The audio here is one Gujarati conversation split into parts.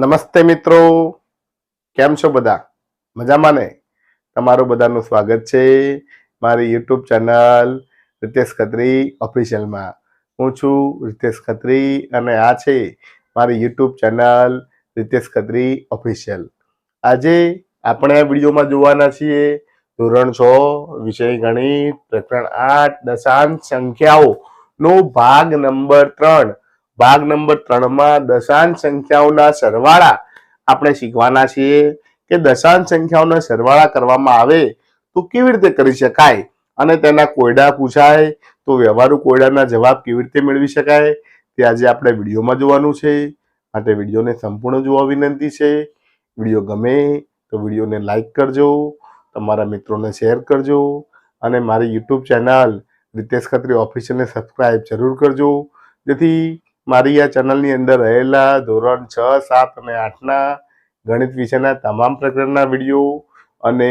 નમસ્તે મિત્રો. કેમ છો બધા? મજામાં ને? તમારું બધાનું સ્વાગત છે મારી યુટ્યુબ ચેનલ રિતેશ ખત્રી ઓફિશિયલમાં. હું છું રિતેશ ખત્રી અને આ છે મારી YouTube channel Ritesh Khatri official. આજે આપણે આ વિડીયોમાં જોવાના છીએ ધોરણ છ, વિષય ગણિત, પ્રકરણ આઠ, દશાંશ સંખ્યાઓનો ભાગ નંબર ત્રણ. ભાગ નંબર ત્રણમાં દશાંશ સંખ્યાઓના સરવાળા આપણે શીખવાના છીએ કે દશાંશ સંખ્યાઓના સરવાળા કરવામાં આવે તો કેવી રીતે કરી શકાય અને તેના કોયડા પૂછાય તો વ્યવહારુ કોયડાના જવાબ કેવી રીતે મેળવી શકાય તે આજે આપણે વિડીયોમાં જોવાનું છે. માટે વિડીયોને સંપૂર્ણ જોવા વિનંતી છે. વીડિયો ગમે તો વિડીયોને લાઈક કરજો, તમારા મિત્રોને શેર કરજો અને મારી યુટ્યુબ ચેનલ રિતેશ ખત્રી ઓફિશિયલને સબસ્ક્રાઇબ જરૂર કરજો. જેથી મારી આ ચેનલની અંદર રહેલા ધોરણ છ, સાત અને આઠના ગણિત વિષયના તમામ પ્રકરણના વીડિયો અને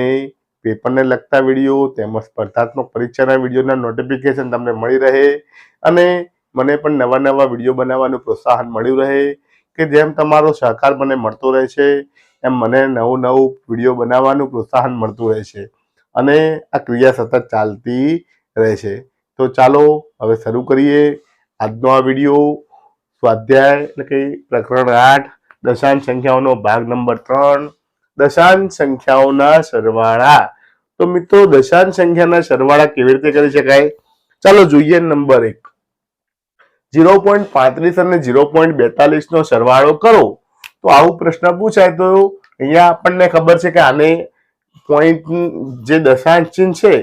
પેપરને લગતા વીડિયો તેમજ સ્પર્ધાત્મક પરીક્ષાના વિડીયોના નોટિફિકેશન તમને મળી રહે અને મને પણ નવા નવા વીડિયો બનાવવાનું પ્રોત્સાહન મળ્યું રહે કે જેમ તમારો સહકાર મને મળતો રહે છે, એમ મને નવું નવું વીડિયો બનાવવાનું પ્રોત્સાહન મળતું રહે છે અને આ ક્રિયા સતત ચાલતી રહે છે. તો ચાલો હવે શરૂ કરીએ આજનો આ વીડિયો. સ્વાધ્યાય એટલે કે પ્રકરણ આઠ, દશાંશ સંખ્યાઓનો ભાગ નંબર ત્રણ, દશાંશ સંખ્યાઓના સરવાળા. તો મિત્રો, દશાંશ સંખ્યાના સરવાળા કેવી રીતે કરી શકાય? ચાલો જોઈએ નંબર એક. ઝીરો પોઈન્ટ પાંત્રીસ અને ઝીરો પોઈન્ટ બેતાલીસ નો સરવાળો કરો. તો આવું પ્રશ્ન પૂછાય તો અહીંયા આપણને ખબર છે કે આને પોઈન્ટ જે દશાંશ ચિહ્ન છે,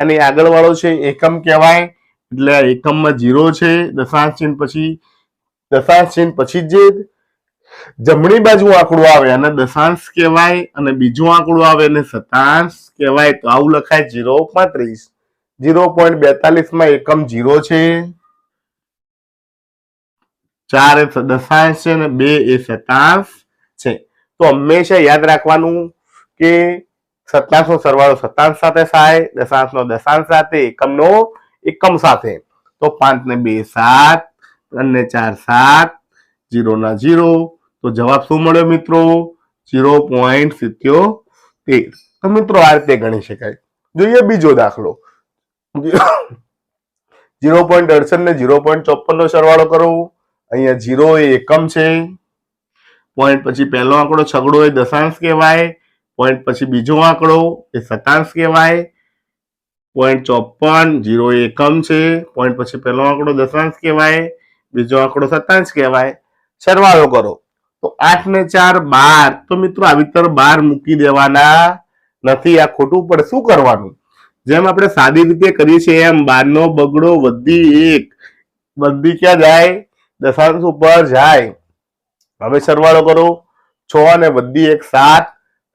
એની આગળ વાળો છે, એકમ કહેવાય. એટલે એકમમાં ઝીરો છે, દશાંશ ચિહ્ન પછી દશાંશ ચિહ્ન પછી જે જમણી બાજુ આંકડો આવે અને દશાંશ કહેવાય અને બીજું આંકડો આવે એને સતાંશ કહેવાય. તો આવું લખાય જીરો પાંત્રીસ જીરો પોઈન્ટ બેતાલીસમાં એકમ જીરો છે. ચાર એ દશાંશ છે અને બે એ શતાંશ છે. તો હંમેશા યાદ રાખવાનું કે સત્તાંશ નો સરવાળો સત્તાંશ સાથે થાય દશાંશ નો દશાંશ સાથે એકમ નો એકમ સાથે. તો પાંચ ને બે સાત ત્રણ ને ચાર સાત જીરોના જીરો. તો જવાબ શું મળ્યો મિત્રો? જીરો પોઈન્ટ સિત્યોતેર. તો મિત્રો આ રીતે ગણી શકાય. જોઈએ બીજો દાખલો. જીરો પોઈન્ટ અડસઠ ને જીરો પોઈન્ટ ચોપન નો સરવાળો કરો. અહીંયા જીરો એ એકમ છે. પોઈન્ટ પછી પહેલો આંકડો છગડો એ દશાંશ કહેવાય. પોઈન્ટ પછી બીજો આંકડો એ શતાંશ કહેવાય. પોઈન્ટ ચોપન, જીરો એકમ છે. પોઈન્ટ પછી પહેલો આંકડો દશાંશ કહેવાય. બીજો આંકડો સત્તાવીસ કહેવાય. સરવાળો કરો. તો આઠ ને ચાર બાર. તો મિત્રો આવી તર બાર મૂકી દેવાના નથી. આ ખોટું પડે. શું કરવાનું? જેમ આપણે સાદી રીતે કરીએ છીએ એમ બાર નો બગડો વધી એક. બધી ક્યાં જાય? દશાંશ ઉપર જાય. હવે સરવાળો કરો. છ અને વધી એક સાત.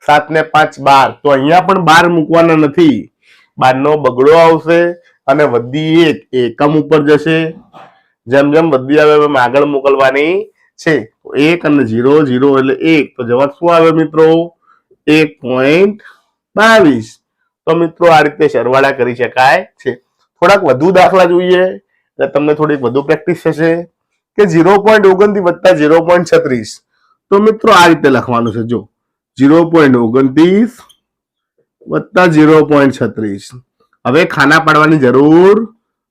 સાત ને પાંચ બાર. તો અહીંયા પણ બાર મૂકવાના નથી. બાર નો બગડો આવશે અને વધી એક. એકમ ઉપર જશે. જેમ જેમ વધી આવે એમ આગળ મોકલવાની છે. એક અને ઝીરો ઝીરો એટલે એક. તો જવાબ શું આવે મિત્રો? એક પોઈન્ટ બાવીસ. તો મિત્રો આ રીતે સરવાળા કરી શકાય છે. થોડાક વધુ દાખલા જોઈએ. એટલે તમને થોડીક વધુ પ્રેક્ટિસ થશે કે ઝીરો પોઈન્ટ ઓગણતી વત્તા ઝીરો પોઈન્ટ છત્રીસ. તો મિત્રો આ રીતે લખવાનું છે. જો ઝીરો પોઈન્ટ ઓગણત્રીસ વત્તા ઝીરો પોઈન્ટ છત્રીસ. હવે ખાના પાડવાની જરૂર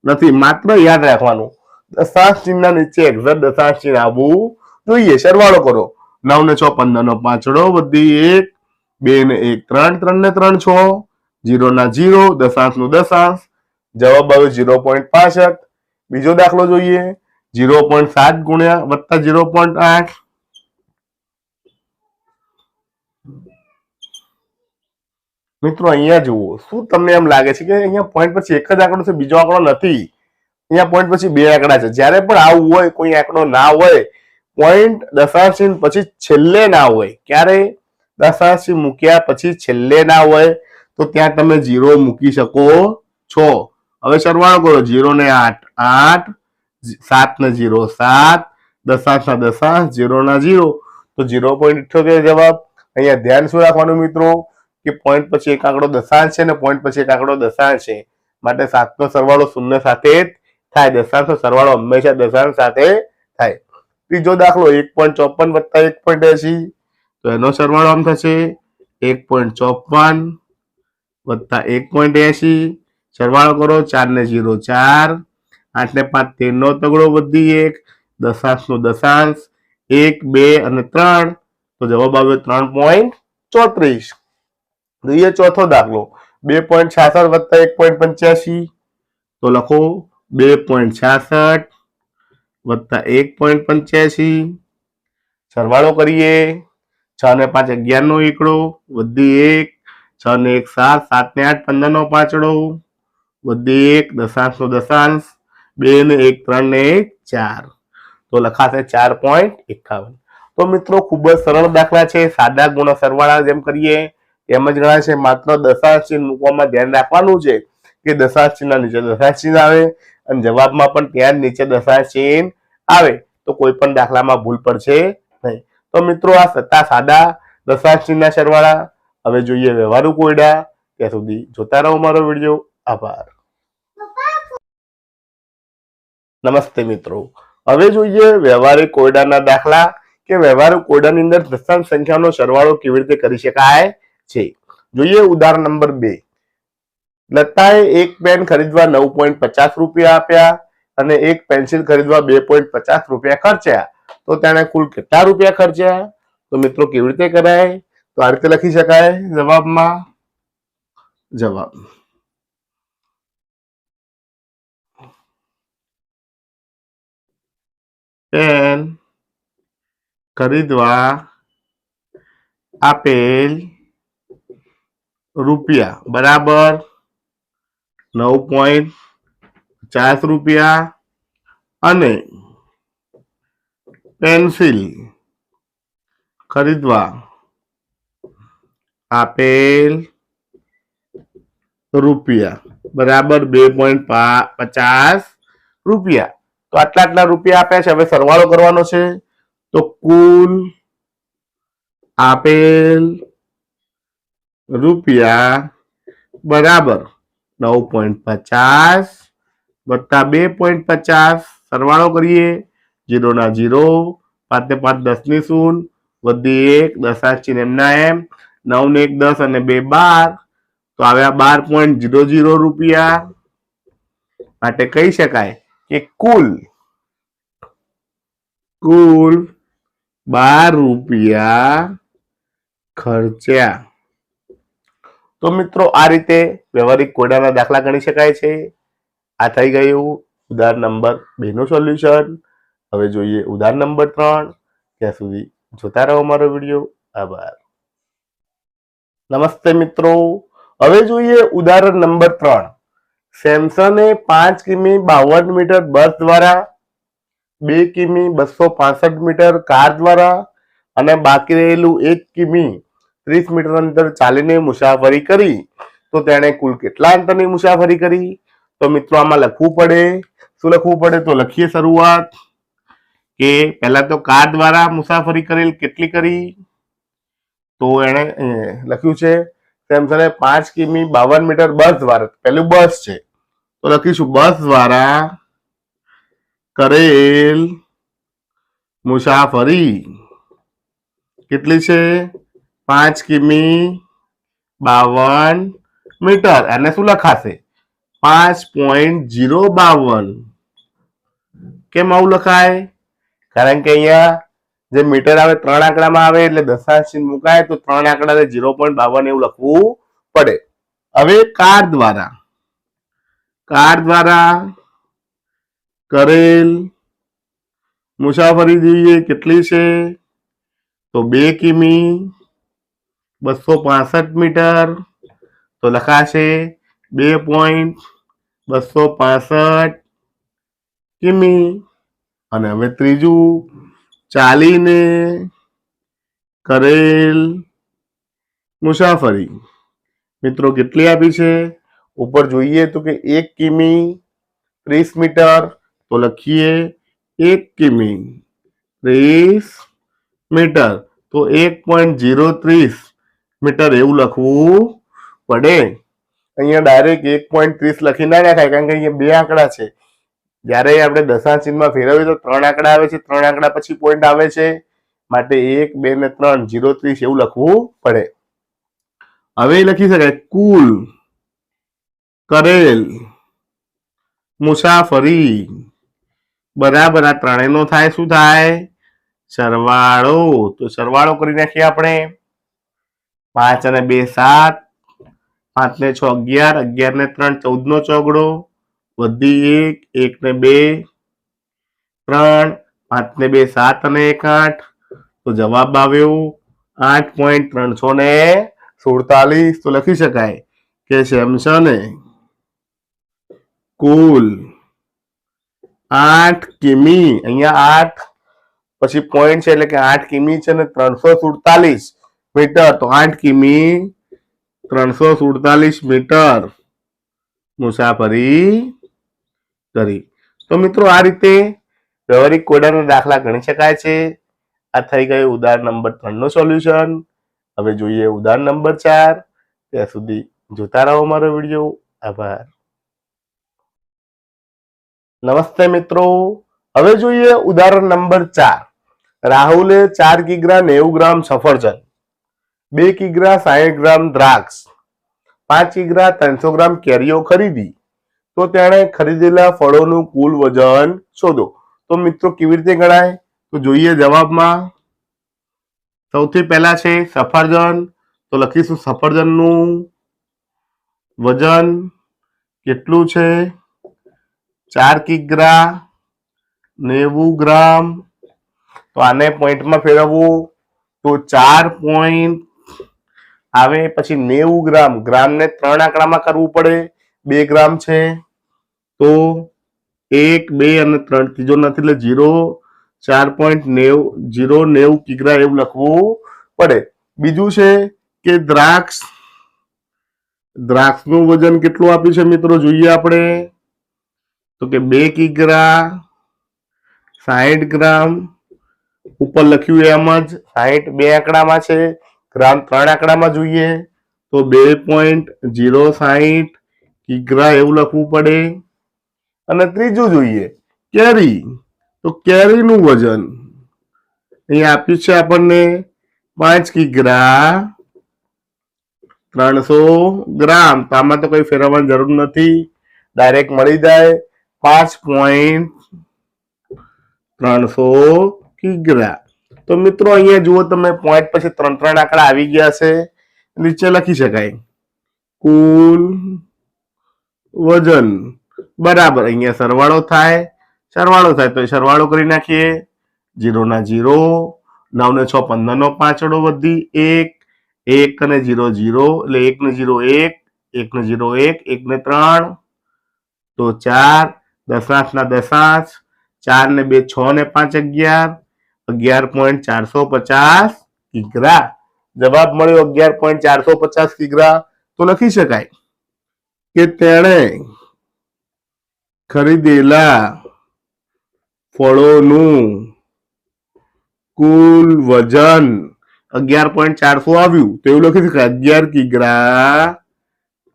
નથી. માત્ર યાદ રાખવાનું. દશાંશ ચિહ્નના નીચે એક્ઝેક્ટ દશાંશ ચિહ્ન આવવું જોઈએ સરવાળો કરો. નવ ને છ, પંદર નો પાંચડો, બધી એક, બે ને એક, ત્રણ ત્રણ ને ત્રણ છ. જીરો ના જીરો, દશાંશનું દશાંશ. જવાબ આવ્યો જીરો પોઈન્ટ પાસઠ. બીજો દાખલો જોઈએ. જીરો પોઈન્ટ સાત ગુણ્યા વત્તા જીરો પોઈન્ટ આઠ. મિત્રો, અહીંયા જુઓ. શું તમને એમ લાગે છે કે અહીંયા પોઈન્ટ પછી એક જ આંકડો છે, બીજો આંકડો નથી? અહીંયા પોઈન્ટ પછી બે આંકડા છે. જ્યારે પણ આવું હોય, કોઈ આંકડો ના હોય પોઈન્ટ દશાંશ પછી છેલ્લે ના હોય, ક્યારે? દશાંશ મૂક્યા પછી છેલ્લે ના હોય, તો ત્યાં તમે જીરો મૂકી શકો છો. હવે સરવાળો કરો. જીરો ને આઠ. આઠ, સાત ને જીરો સાત, દશાંશ ના દશાંશ જીરો ના જીરો તો જીરો પોઈન્ટ ઇઠ્યોતેર જવાબ. અહીંયા ધ્યાન શું રાખવાનું મિત્રો? કે પોઈન્ટ પછી એક આંકડો દશાંશ છે ને પોઈન્ટ પછી એક આંકડો દશાંશ છે. માટે સાતનો સરવાળો શૂન્ય સાથે જ થાય. દશાંશનો સરવાળો હંમેશા દશાંશ સાથે થાય. ત્રીજો દાખલો એક પોઈન્ટ ચોપન વત્તા એક પોઈન્ટ એસી તો એનો સરવાળો આમ થશે એક પોઈન્ટ ચોપન વત્તા એક પોઈન્ટ એસી સરવાળો કરો ચાર ને જીરો ચાર. આઠ ને પાંચ તેરનો તગડો વધી એક. દશાંશ નો દશાંશ એક, બે અને ત્રણ. તો જવાબ આવ્યો ત્રણ પોઈન્ટ ચોત્રીસ. જોઈએ ચોથો દાખલો. બે પોઈન્ટ છાસઠ વત્તા એક પોઈન્ટ પંચ્યાસી. તો લખો બે પોઈન્ટ છાસઠ વત્તા એક પોઈન્ટ પંચ્યાસી. સરવાળો કરીએ. છ ને પાંચ અગિયારનો એકડો, વધી એક, છ ને એક સાત સાત ને આઠ, પંદરનો પાંચડો, વધી એક, દશાંશનો દશાંશ, બે ને એક, ત્રણ ને એક, ચાર. તો લખાશે ચાર પોઈન્ટ એકાવન. તો મિત્રો, ખૂબ જ સરળ દાખલા છે. સાદા ગુણો સરવાળા જેમ કરીએ એમ જ ગણાય છે માત્ર દશાંશ ચિહ્ન મૂકવામાં ધ્યાન રાખવાનું છે. કે દશાંશ ચિહ્ન નીચે દશાંશ ચિહ્ન આવે અને જવાબમાં પણ ત્યાં નીચે દશાંશ ચિહ્ન આવે. તો કોઈ પણ દાખલામાં ભૂલ પડશે નહીં. તો મિત્રો આ સત્તા સાદા દશાંશ ચિહ્નના સરવાળા. હવે જોઈએ વ્યવહારુ કોયડા. ત્યાં સુધી જોતા રહો મારો વીડિયો. આભાર. નમસ્તે મિત્રો. હવે જોઈએ વ્યવહારિક કોયડાના દાખલા કે વ્યવહારિક કોયડાની અંદર દશાંશ સંખ્યાનો સરવાળો કેવી રીતે કરી શકાય છે. જોઈએ ઉદાહરણ નંબર બે. લતાએ એક પેન ખરીદવા નવ પોઈન્ટ પચાસ રૂપિયા આપ્યા અને એક પેન્સિલ ખરીદવા બે પોઈન્ટ પચાસ રૂપિયા ખર્ચ્યા. તો તેણે કુલ કેટલા રૂપિયા ખર્ચ્યા? તો મિત્રો કેવી રીતે કરાય? તો આ રીતે લખી શકાય જવાબમાં? જવાબ. પેન ખરીદવા આપેલ રૂપિયા. બરાબર? નવ પોઈન્ટ પચાસ રૂપિયા અને પેન્સિલ ખરીદવા આપેલ રૂપિયા. બરાબર બે પોઈન્ટ પચાસ રૂપિયા. તો આટલા આટલા રૂપિયા આપ્યા છે. હવે સરવાળો કરવાનો છે. તો કુલ આપેલ રૂપિયા બરાબર નવ પોઈન્ટ પચાસ વત્તા બે પોઈન્ટ પચાસ સરવાળો કરીએ. જીરોના જીરો પાંચ પાંચ દસની શૂન, વધી એક દશાંશ ચિહ્ન એમના એમ નવ ને એક દસ અને બે બાર. તો આવ્યા બાર પોઈન્ટ જીરો જીરો રૂપિયા. માટે કહી શકાય કે કુલ કુલ બાર રૂપિયા ખર્ચ્યા. તો મિત્રો, આ રીતે વ્યવહારિક કોયડાના દાખલા ગણી શકાય છે. આ થઈ ગયું ઉદાહરણ નંબર બેનું સોલ્યુશન. હવે જોઈએ ઉદાહરણ નંબર ત્રણ. ત્યાં સુધી જોતા રહો મારો વીડિયો. આભાર. નમસ્તે મિત્રો. હવે જોઈએ ઉદાહરણ નંબર ત્રણ. સેમસંગે પાંચ કિમી બાવન મીટર બસ દ્વારા, બે કિમી બસો મીટર કાર દ્વારા અને બાકી રહેલું એક કિમી ત્રીસ મીટર અંતર ચાલીને મુસાફરી કરી, તો તેણે કુલ કેટલા અંતરની મુસાફરી કરી? તો મિત્રો, આમાં લખવું પડે. શું લખવું પડે? તો લખીએ શરૂઆત. કે પહેલા તો કાર દ્વારા મુસાફરી કરેલ કેટલી કરી? તો એણે લખ્યું છે સેમસંગે પાંચ કિમી બાવન મીટર બસ દ્વારા, પહેલું બસ છે. તો લખીશું, બસ દ્વારા કરેલ મુસાફરી કેટલી છે? પાંચ કિમી બાવન મીટર. અને શું લખાશે? પાંચ પોઈન્ટ જીરો બાવન. કેમ આવું લખાય? કારણ કે અહીંયા જે મીટર આવે ત્રણ આંકડામાં આવે એટલે દશાંશ ચિહ્ન મુકાય તો ત્રણ આંકડા જીરો પોઈન્ટ બાવન એવું લખવું પડે. હવે કાર દ્વારા. કાર દ્વારા કરેલ મુસાફરી જોઈએ કેટલી છે? તો બે કિમી બસો પાસઠ મીટર તો લખાશે બે પોઈન્ટ બસો પાસઠ કિમી. અને હવે ત્રીજું, ચાલીને કરેલ મુસાફરી. મિત્રો, કેટલી આપી છે? ઉપર જોઈએ તો કે એક કિમી ત્રીસ મીટર, તો લખીએ એક કિમી ત્રીસ મીટર, તો એક પોઈન્ટ જીરો ત્રીસ. મીટર એવું લખવું પડે. અહીંયા ડાયરેક્ટ એક પોઈન્ટ ત્રીસ લખી ના નાખાય કારણ કે અહીંયા બે આંકડા છે. જ્યારે આપણે દશાંશ ચિહ્નમાં ફેરવીએ તો ત્રણ આંકડા આવે છે, ત્રણ આંકડા પછી પોઈન્ટ આવે છે. માટે એક, બે ને ત્રણ જીરો ત્રીસ એવું લખવું પડે. હવે લખી શકાય, કુલ, કરેલ, મુસાફરી, બરાબર, આ ત્રણેયનો થાય, શું થાય? સરવાળો. તો સરવાળો કરી નાખીએ આપણે. પાંચ અને બે સાત, પાંચ ને છ અગિયાર અગિયાર ને ત્રણ ચૌદ નો ચોગડો, વધી એક એક ને બે, ત્રણ, પાંચ ને બે સાત અને એક આઠ. તો જવાબ આવ્યો આઠ પોઈન્ટ ત્રણસો ને સુડતાલીસ. તો લખી શકાય કે સેમસને કુલ આઠ કિમી, અહીંયા આઠ, પછી પોઈન્ટ છે એટલે કે આઠ કિમી છે ને ત્રણસો સુડતાલીસ. મીટર તો આઠ કિમી, ત્રણસો સુડતાલીસ મીટર. મુસાફરી કરી. તો મિત્રો આ રીતે વ્યવહારિક કોયડાના દાખલા ગણી શકાય છે. આ થઈ ગયું ઉદાહરણ નંબર ત્રણનું સોલ્યુશન. હવે જોઈએ ઉદાહરણ નંબર ચાર. ત્યાં સુધી જોતા રહો મારો વીડિયો. આભાર. નમસ્તે મિત્રો. હવે જોઈએ ઉદાહરણ નંબર ચાર. રાહુલે ચાર કિગ્રા નેવું ગ્રામ સફરજન. બે કિગ્રા સાહીઠ ગ્રામ દ્રાક્ષ, પાંચ કિગ્રા ત્રણસો ગ્રામ કેરીઓ ખરીદી. તો તેણે ખરીદેલા ફળોનું કુલ વજન શોધો. તો મિત્રો કેવી રીતે ગણાય? તો જોઈએ જવાબમાં. સૌથી પહેલા છે સફરજન. તો લખીશું સફરજનનું વજન કેટલું છે? ચાર કિગ્રા નેવું ગ્રામ. તો આને પોઈન્ટમાં ફેરવવું. તો ચાર પોઈન્ટ આવે પછી નેવું ગ્રામ. ગ્રામને ત્રણ આંકડામાં કરવું પડે. બે ગ્રામ છે. તો એક, બે અને ત્રણ. ત્રીજો નથી એટલે જીરો ચાર પોઈન્ટ નેવ જીરો નેવું કિગ્રા એવું લખવું પડે. બીજું છે કે દ્રાક્ષ, દ્રાક્ષનું વજન કેટલું આપ્યું છે મિત્રો? જોઈએ આપણે. તો કે બે કિગ્રા સાહીઠ ગ્રામ. ઉપર લખ્યું એમ જ. સાહીઠ બે આંકડામાં છે. ગ્રામ ત્રણ આંકડામાં જોઈએ તો બે પોઈન્ટ જીરો સાહીઠ કિગ્રા એવું લખવું પડે. અને ત્રીજું જોઈએ, કેરી. તો કેરીનું વજન અહીંયા આપ્યું છે આપણને પાંચ કિગ્રા ત્રણસો ગ્રામ. તો આમાં તો કઈ ફેરવવાની જરૂર નથી. ડાયરેક્ટ મળી જાય પાંચ પોઈન્ટ ત્રણસો કિગ્રા તો મિત્રો અહીંયા જુઓ તમે પોઈન્ટ પછી ત્રણ ત્રણ આંકડા આવી ગયા છે. નીચે લખી શકાય. કુલ વજન. બરાબર, અહીંયા સરવાળો થાય. સરવાળો થાય તો સરવાળો કરી નાખીએ. જીરો ના જીરો નવ ને છ પંદર નો પાંચડો વધી એક એક અને જીરો જીરો એટલે એક ને જીરો એક એક ને જીરો એક એક ને ત્રણ. તો ચાર દશાંશ ના દશાંશ ચાર ને બે છ ને પાંચ અગિયાર અગિયાર પોઈન્ટ ચારસો પચાસ કિગ્રા જવાબ મળ્યો અગિયાર પોઈન્ટ ચારસો પચાસ કિગ્રા તો લખી શકાય કે તેણે ખરીદેલા ફળોનું કુલ વજન અગિયાર પોઈન્ટ ચારસો આવ્યું. તો એવું લખી શકાય. અગિયાર કિગ્રા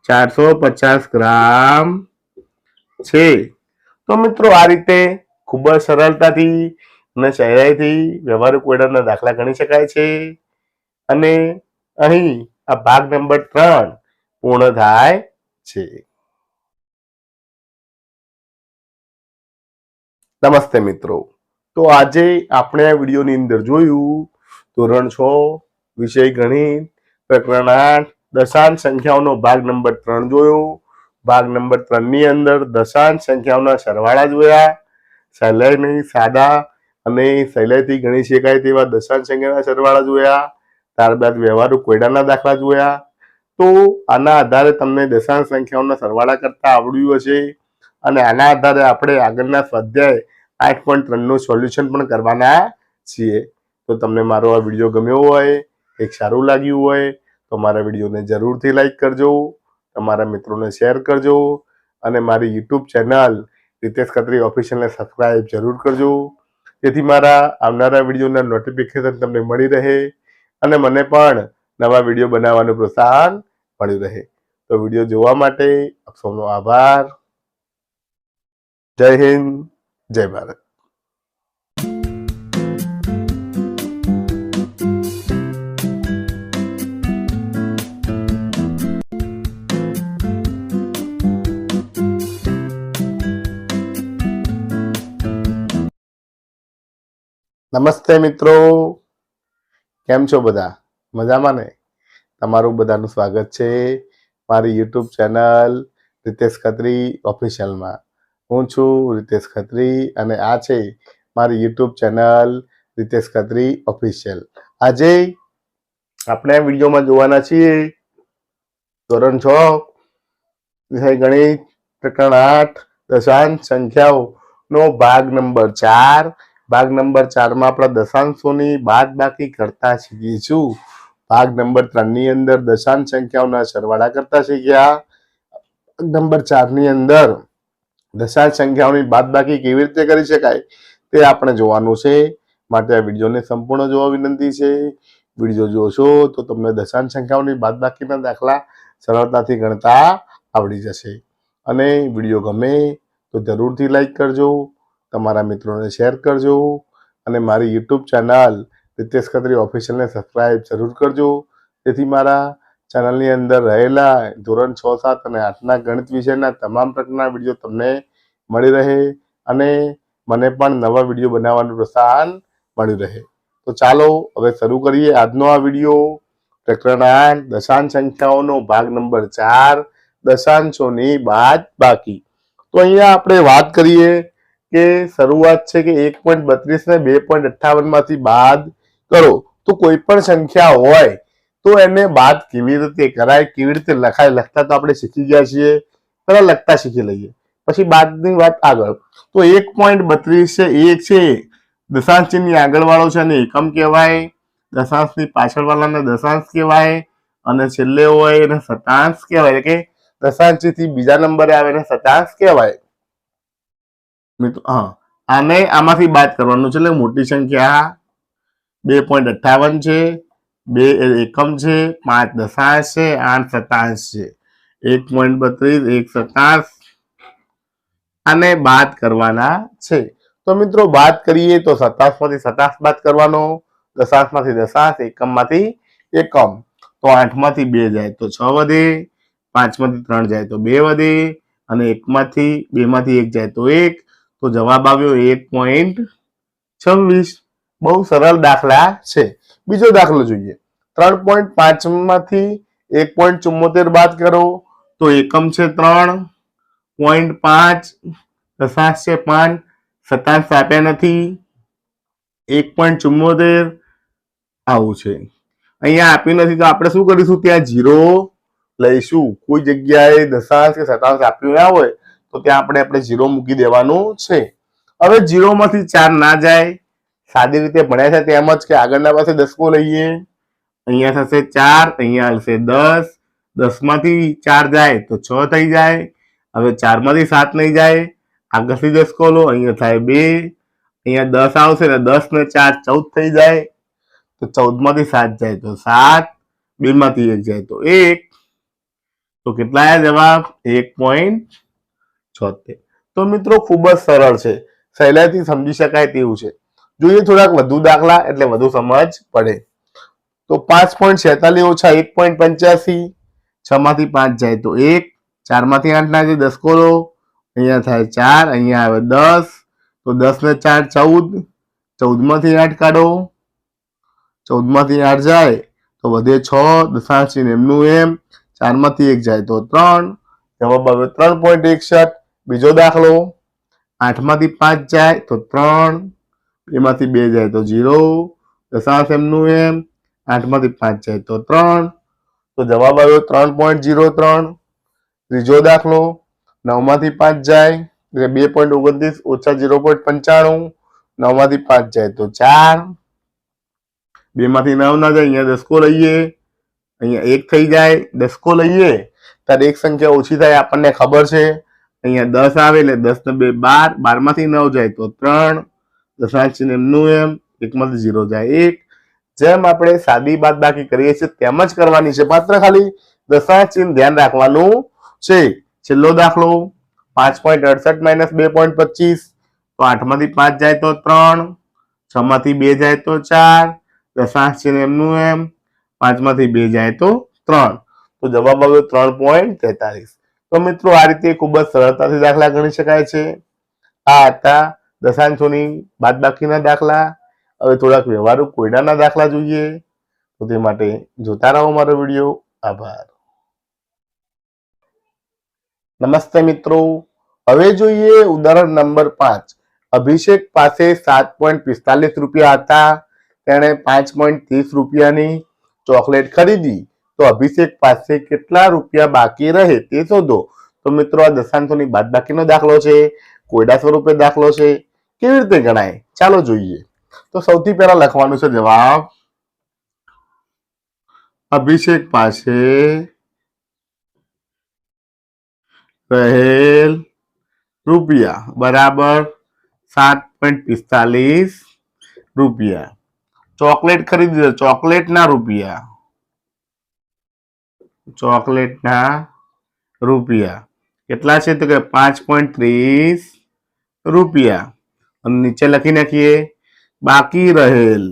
ચારસો પચાસ ગ્રામ છે. તો મિત્રો આ રીતે ખૂબ જ સરળતાથી અને સહેલાઈથી વ્યવહારિક ઓર્ડરના દાખલા ગણી શકાય છે. અને અહીં આ ભાગ નંબર ત્રણ પૂર્ણ થાય છે. નમસ્તે મિત્રો. તો આજે આપણે આ વિડીયોની અંદર જોયું ધોરણ છ વિષય ગણિત પ્રકરણ આઠ દશાંશ સંખ્યાઓનો ભાગ નંબર ત્રણ જોયો. ભાગ નંબર ત્રણની અંદર દશાંશ સંખ્યાઓના સરવાળા જોયા. સહેલાઈ સાદા અને સહેલાઈથી ગણી શકાય તેવા દશાંશ સંખ્યાના સરવાળા જોયા, ત્યારબાદ વ્યવહારુ કોયડાના દાખલા જોયા. તો આના આધારે તમને દશાંશ સંખ્યાઓના સરવાળા કરતા આવડ્યું હશે અને આના આધારે આપણે આગળના સ્વાધ્યાય આઠ પોઈન્ટ ત્રણનું સોલ્યુશન પણ કરવાના છીએ. તો તમને મારો આ વીડિયો ગમ્યો હોય, એક સારું લાગ્યું હોય, તો મારા વિડીયોને જરૂરથી લાઈક કરજો, તમારા મિત્રોને શેર કરજો અને મારી યુટ્યુબ ચેનલ રીતેશ ખત્રી ઓફિશિયલને સબસ્ક્રાઈબ જરૂર કરજો. જેથી મારા આવનારા વિડીયોના નોટિફિકેશન તમને મળી રહે અને મને પણ નવા વીડિયો બનાવવાનું પ્રોત્સાહન મળ્યું રહે. તો વીડિયો જોવા માટે આપ સૌનો આભાર. જય હિન્દ, જય ભારત. નમસ્તે મિત્રો. કેમ છો બધા? મજામાં ને? તમારું બધાનું સ્વાગત છે મારી યુટ્યુબ ચેનલ રિતેશ ખત્રી ઓફિશિયલમાં. હું છું રિતેશ ખત્રી અને આ છે મારી YouTube channel Ritesh Khatri official. આજે આપણે વિડીયોમાં જોવાના છીએ ધોરણ છ, વિષય ગણિત, પ્રકરણ આઠ દશાંશ સંખ્યાઓનો ભાગ નંબર ચાર ભાગ નંબર ચારમાં આપણે દશાંશોની બાદ બાકી કરતા શીખીશું. ભાગ નંબર ત્રણની અંદર દશાંશ સંખ્યાઓના સરવાળા કરતા શીખ્યા. ભાગ નંબર ચારની અંદર દશાંશ સંખ્યાઓની બાદ બાકી કેવી રીતે કરી શકાય તે આપણે જોવાનું છે. માટે આ વિડીયોને સંપૂર્ણ જોવા વિનંતી છે. વીડિયો જોશો તો તમને દશાંશ સંખ્યાઓની બાદ બાકીના દાખલા સરળતાથી ગણતા આવડી જશે. અને વીડિયો ગમે તો જરૂરથી લાઈક કરજો. તમારા મિત્રોને શેર કરજો અને મારી યુટ્યુબ ચેનલ રિતેશ ખત્રી ઓફિશિયલને સબસ્ક્રાઈબ જરૂર કરજો. જેથી મારા ચેનલની અંદર રહેલા ધોરણ છ, સાત અને આઠના ગણિત વિષયના તમામ પ્રકારના વીડિયો તમને મળી રહે અને મને પણ નવા વીડિયો બનાવવાનું પ્રોત્સાહન મળ્યું રહે. તો ચાલો હવે શરૂ કરીએ આજનો આ વીડિયો. પ્રકરણ આઠ, દશાંશ સંખ્યાઓનો ભાગ નંબર ચાર, દશાંશોની બાદ બાકી તો અહીંયા આપણે વાત કરીએ કે શરૂઆત છે કે એક પોઈન્ટ બત્રીસ ને બે પોઈન્ટ અઠ્ઠાવનમાંથી બાદ કરો. તો કોઈ પણ સંખ્યા હોય તો એને બાદ કેવી રીતે કરાય, કેવી રીતે લખાય, લખતા તો આપણે શીખી ગયા છીએ. પહેલા લખતા શીખી લઈએ. પછી બાદની વાત આગળ. તો એક પોઈન્ટ બત્રીસ છે એક છે. દશાંશ ચિહ્નની આગળ વાળો છે અને એકમ કહેવાય. દશાંશની પાછળ વાળાને દશાંશ કહેવાય અને છેલ્લે હોય એને શતાંશ કહેવાય. કે દશાંશથી બીજા નંબરે આવે એને શતાંશ કહેવાય. મિત્રો, હા. આને આમાંથી બાદ કરવાનું છે, એટલે મોટી સંખ્યા બે પોઈન્ટ અઠ્ઠાવન છે, બે એકમ છે, પાંચ દશાંશ છે, આઠ શતાંશ છે. એક પોઈન્ટ બત્રીસ, એક સતાંશ આને બાદ કરવાના છે. તો મિત્રો, બાદ કરીએ તો સતાંશમાંથી સતાંશ બાદ કરવાનો દશાંશમાંથી દશાંશ એકમમાંથી એકમ. તો આઠમાંથી બે જાય તો છ વધે પાંચમાંથી ત્રણ જાય તો બે વધે, અને એકમાંથી બે માંથી એક જાય તો એક તો જવાબ આવ્યો એક પોઈન્ટ છવ્વીસ. બહુ સરળ દાખલા છે. બીજો દાખલો જોઈએ. ત્રણ પોઈન્ટ પાંચમાંથી એક પોઈન્ટ ચુમ્મોતેર બાદ કરો. તો એકમ છે ત્રણ. પોઈન્ટ પાંચ. દશાંશ છે પાંચ. સતાંશ આપ્યા નથી. એક પોઈન્ટ ચુમ્મોતેર આવું છે. અહીંયા આપ્યું નથી તો આપણે શું કરીશું? ત્યાં જીરો લઈશું. કોઈ જગ્યાએ દશાંશ કે સતાંશ આપ્યું ના હોય તો ત્યાં આપણે આપણે ઝીરો મૂકી દેવાનું છે. હવે જીરો માંથી ચાર ના જાય, સાદી રીતે ભણ્યા છે તેમ જ કે આગળના પાસે દસકો લઈએ. અહીંયા થશે ચાર, અહીંયા આવશે દસ. દસમાંથી ચાર જાય તો છ થઈ જાય. હવે ચારમાંથી સાત નહીં જાય. આગળથી દસકો લો અહીંયા થાય બે. અહીંયા દસ આવશે ને દસ ને ચાર ચૌદ થઈ જાય. તો ચૌદમાંથી સાત જાય તો સાત. બે માંથી એક જાય તો એક. તો કેટલા જવાબ? એક પોઈન્ટ છોતેર. તો મિત્રો ખૂબ જ સરળ છે. સહેલાઈથી સમજી શકાય તેવું છે. જોઈએ થોડાક વધુ દાખલા એટલે વધુ સમજ પડે. તો પાંચ પોઈન્ટ છેતાલીસ ઓછા એક પોઈન્ટ પંચ્યાસી, છ માંથી પાંચ જાય તો એક, ચારમાંથી આઠ ના જાય દસ કોરો, અહીંયા થાય ચાર, અહીંયા આવે દસ, તો દસ ને ચાર ચૌદ ચૌદમાંથી આઠ કાઢો. ચૌદમાંથી આઠ જાય તો વધે છ દશાંશી એમનું એમ, ચારમાંથી એક જાય તો ત્રણ, જવાબ આવે ત્રણ પોઈન્ટ એકસઠ બીજો દાખલો, આઠમાંથી પાંચ જાય તો ત્રણ, એમાંથી બે જાય તો ઝીરો, દશાંશ એમનું એમ, આઠમાંથી પાંચ જાય તો ત્રણ. તો જવાબ આવ્યો ત્રણ પોઈન્ટ ઝીરો ત્રણ. ત્રીજો દાખલો, નવમાંથી પાંચ જાય, એટલે બે પોઈન્ટ ઓગણત્રીસ ઓછા ઝીરો પોઈન્ટ પંચાણું, નવમાંથી પાંચ જાય તો ચાર. બેમાંથી નવ ના જાય, અહીંયા દસકો લઈએ. અહીંયા એક થઈ જાય, દસકો લઈએ. ત્યારે એક સંખ્યા ઓછી થાય, આપણને ખબર છે. અહીંયા દસ આવે એટલે દસ ને બે બાર બારમાંથી નવ જાય તો ત્રણ દશાંશ ચિહ્ન એમનું એમ, એકમાંથી ઝીરો જાય એક. જેમ આપણે સાદી બાદ બાકી કરીએ છીએ તેમ જ કરવાની છે. માત્ર ખાલી દશાંશ ચિહ્ન ધ્યાન રાખવાનું છે. છેલ્લો દાખલો, પાંચ પોઈન્ટ અડસઠ માઇનસ બે પોઈન્ટ પચીસ, તો આઠમાંથી પાંચ જાય તો ત્રણ છ માંથી બે જાય તો ચાર દશાંશ છે ને એમનું એમ, પાંચમાંથી બે જાય તો ત્રણ. તો જવાબ આવ્યો ત્રણ પોઈન્ટ તેતાલીસ. તો મિત્રો આ રીતે ખૂબ જ સરળતાથી દાખલા ગણી શકાય છે. આ હતા દશાંશોની બાદબાકીના દાખલા. હવે થોડાક વ્યવહારુ કોયડાના દાખલા જોઈએ. તો તે માટે જોતા રહો મારો વીડિયો. આભાર. નમસ્તે મિત્રો. હવે જોઈએ ઉદાહરણ નંબર પાંચ. અભિષેક પાસે સાત પોઈન્ટ પિસ્તાલીસ રૂપિયા હતા. તેણે પાંચ પોઈન્ટ ત્રીસ રૂપિયાની ચોકલેટ ખરીદી. તો અભિષેક પાસે કેટલા રૂપિયા બાકી રહે તે શોધો. તો મિત્રો, આ દશાંશોની બાદબાકીનો દાખલો છે, કોયડા સ્વરૂપે દાખલો છે, કેવી રીતે ગણાય? ચાલો જોઈએ. તો સૌથી પહેલા લખવાનું છે જવાબ. અભિષેક પાસે રહેલ રૂપિયા, બરાબર સાત પોઈન્ટ પિસ્તાલીસ રૂપિયા. ચોકલેટ ખરીદી ચોકલેટના રૂપિયા. ચોકલેટના રૂપિયા. કેટલા છે તો કે પાંચ પોઈન્ટ ત્રીસ રૂપિયા. અને નીચે લખી નાખીએ, બાકી રહેલ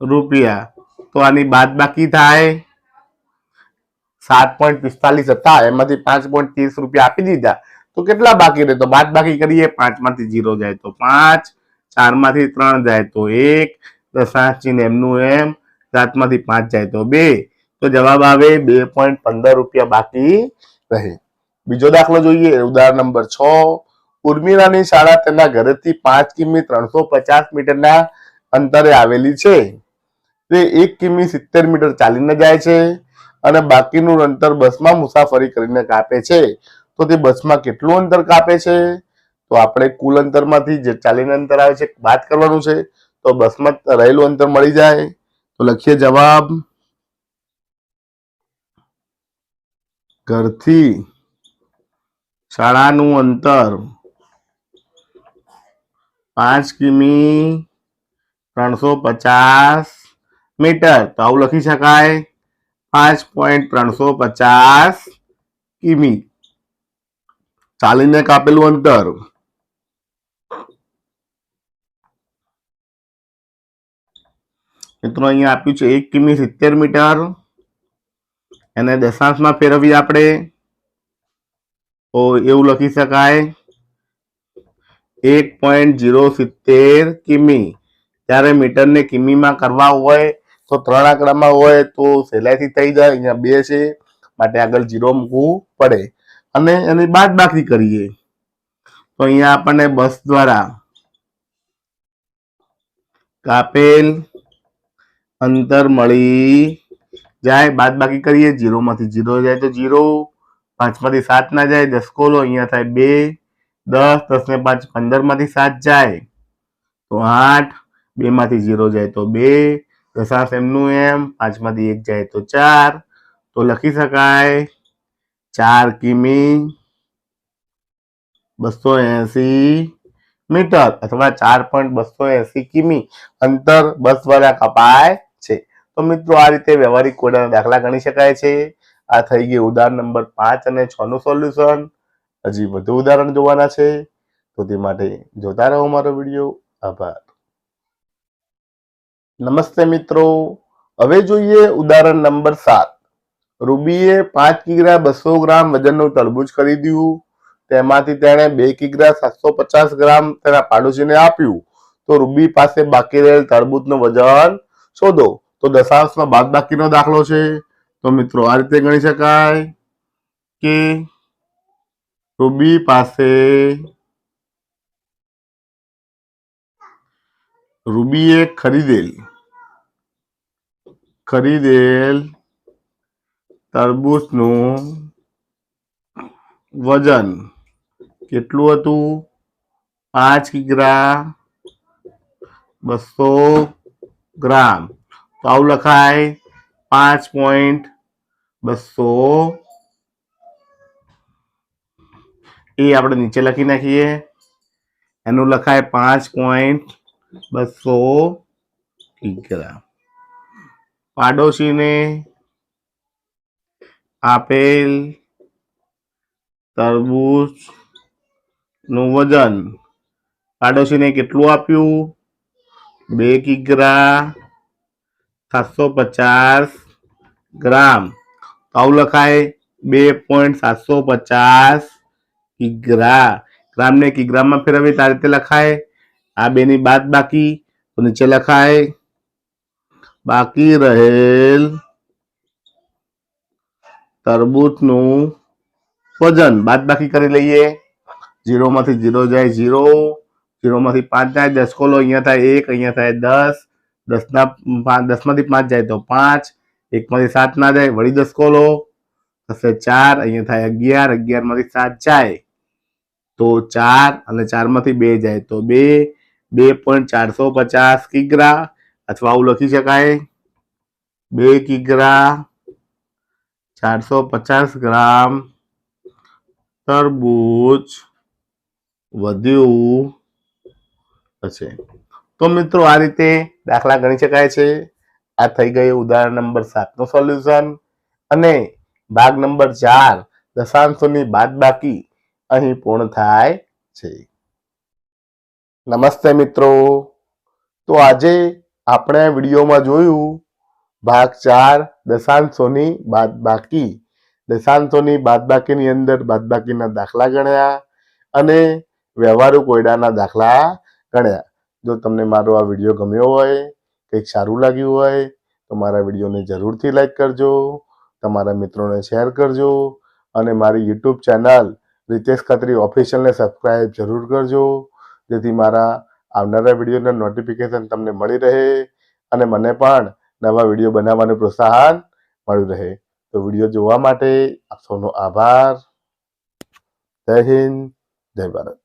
રૂપિયા. તો આની બાદ બાકી થાય સાત પોઈન્ટ પિસ્તાલીસ હતા. એમાંથી પાંચ પોઈન્ટ ત્રીસ રૂપિયા આપી દીધા. તો કેટલા બાકી રહે? તો બાદ બાકી કરીએ પાંચમાંથી જીરો જાય તો પાંચ ચારમાંથી ત્રણ જાય તો એક દશાંશ ચિહ્ન એમનું એમ સાતમાંથી પાંચ જાય તો બે. તો જવાબ આવે બે પોઈન્ટ પંદર રૂપિયા બાકી રહે. બીજો દાખલો જોઈએ, ઉદાહરણ નંબર છ. ઉર્મિલાની શાળા તેના ઘરેથી પાંચ કિમી ત્રણસો પચાસ મીટરના અંતરે આવેલી છે. તે એક કિમી સિત્તેર મીટર ચાલીને જાય છે અને બાકીનું અંતર બસમાં મુસાફરી કરીને કાપે છે. તો તે બસમાં કેટલું અંતર કાપે છે? તો આપણે કુલ અંતરમાંથી જે ચાલીને અંતર આવે છે, વાત કરવાનું છે, તો બસમાં રહેલું અંતર મળી જાય. તો લખીએ જવાબ. ઘરથી શાળાનું અંતર પાંચ કિમી ત્રણસો પચાસ મીટર. તો આવું લખી શકાય. પાંચ પોઈન્ટ ત્રણસો પચાસ કિમી. ચાલીને કાપેલું અંતર. મિત્રો અહીંયા આપ્યું છે એક કિમી સિત્તેર મીટર. એને દશાંશમાં ફેરવીએ આપણે. તો એવું લખી શકાય. એક પોઈન્ટ જીરો સિત્તેર કિમી. ત્યારે મીટરને કિમીમાં કરવા હોય, તો ત્રણ આંકડામાં હોય, તો સહેલાઈથી થઈ જાય. અહીંયા બે છે. માટે આગળ જીરો મૂકવું પડે. અને એની બાદ બાકી કરીએ. તો અહીંયા આપણને બસ દ્વારા કાપેલ અંતર મળી જાય. બાદ બાકી કરીએ. જીરો માંથી જીરો જાય તો જીરો. પાંચમાંથી સાત ના જાય. દસ કોલો અહીંયા થાય બે. દસ દસ ને પાંચ પંદરમાંથી સાત જાય. તો આઠ. બે માંથી જીરો જાય તો બે. દશાંશ એમનું એમ. પાંચમાંથી એક જાય તો ચાર. તો લખી શકાય ચાર કિમી બસો એસી મીટર અથવા ચાર પોઈન્ટ બસો એસી કિમી અંતર બસ દ્વારા કપાય છે. તો મિત્રો આ રીતે વ્યવહારિક કોડના દાખલા ગણી શકાય છે. આ થઈ ગયું ઉદાહરણ નંબર પાંચ અને છ નું સોલ્યુશન હજી વધુ ઉદાહરણ જોવાના છે. તો તે માટે જોતા રહો મારો વીડિયો. આભાર. નમસ્તે મિત્રો. હવે જોઈએ ઉદાહરણ નંબર સાત. રૂબીએ પાંચ કિગ્રા બસો ગ્રામ વજનનું તરબૂચ ખરીદ્યું તેમાંથી તેણે બે કિગ્રા સાતસો પચાસ ગ્રામ તેના પાડોશીને આપ્યું. તો રૂબી પાસે બાકી રહેલ તરબૂચનું વજન શોધો. તો દશાંશનો બાદ બાકીનો દાખલો છે. તો મિત્રો, આ રીતે ગણી શકાય કે રૂબી પાસે રૂબીએ ખરીદેલ ખરીદેલ તરબૂચનું વજન કેટલું હતું? પાંચ કિગ્રા બસો ગ્રામ. તો આવું લખાય. પાંચ પોઈન્ટ બસો. એ આપણે નીચે લખી નાખીએ. એનું લખાય પાંચ પોઈન્ટ બસો કિગ્રા પાડોશીને આપેલ તરબૂચ નું વજન. પાડોશીને કેટલું આપ્યું? બે કિગ્રા સાતસો પચાસ ગ્રામ. આવું લખાય, બે પોઈન્ટ સાતસો પચાસ કિગ્રા. ગ્રામને કિગ્રામાં ફેરવી આ રીતે લખાય, આ બેની બાદ બાકી. તો નીચે લખાય, બાકી રહેલ તરબૂચનું વજન. બાદ બાકી કરી લઈએ. ઝીરો માંથી ઝીરો જાય ઝીરો ઝીરો માંથી પાંચ જાય દસ કોલો અહીંયા થાય એક, અહીંયા થાય દસ દસ ના પાંચ દસમાંથી પાંચ જાય તો પાંચ, એક માંથી સાત ના જાય, વળી દસ કોલો થશે ચાર, અહીંયા થાય અગિયાર અગિયારમાંથી સાત જાય તો ચાર, અને ચારમાંથી બે જાય તો બે બે પોઈન્ટ ચારસો પચાસ કિગ્રા, અથવા આવું લખી શકાય. બે કિગ્રા ચારસો પચાસ ગ્રામ તરબૂચ વધ્યું હશે. તો મિત્રો આ રીતે દાખલા ગણી શકાય છે. આ થઈ ગયું ઉદાહરણ નંબર સાતનું સોલ્યુશન અને ભાગ નંબર ચાર, દશાંશોની બાદબાકી અહીં પૂર્ણ થાય છે. નમસ્તે મિત્રો. તો આજે આપણે વિડીયોમાં જોયું ભાગ ચાર, દશાંશોની બાદબાકી. દશાંશોની બાદબાકીની અંદર બાદબાકીના દાખલા ગણ્યા અને વ્યવહારુ કોયડાના દાખલા ગણ્યા. જો તમને મારો આ વીડિયો ગમ્યો હોય, કંઈક સારું લાગ્યું હોય, તો મારા વિડીયોને જરૂરથી લાઈક કરજો, તમારા મિત્રોને શેર કરજો, અને મારી યુટ્યુબ ચેનલ રિતેશ ખત્રી ઓફિશિયલને સબસ્ક્રાઈબ જરૂર કરજો, જેથી મારા આવનારા વિડીયોના નોટિફિકેશન તમને મળી રહે, અને મને પણ નવા વીડિયો બનાવવાનું પ્રોત્સાહન મળ્યું રહે. તો વીડિયો જોવા માટે આપ સૌનો આભાર. જય હિન્દ, જય ભારત.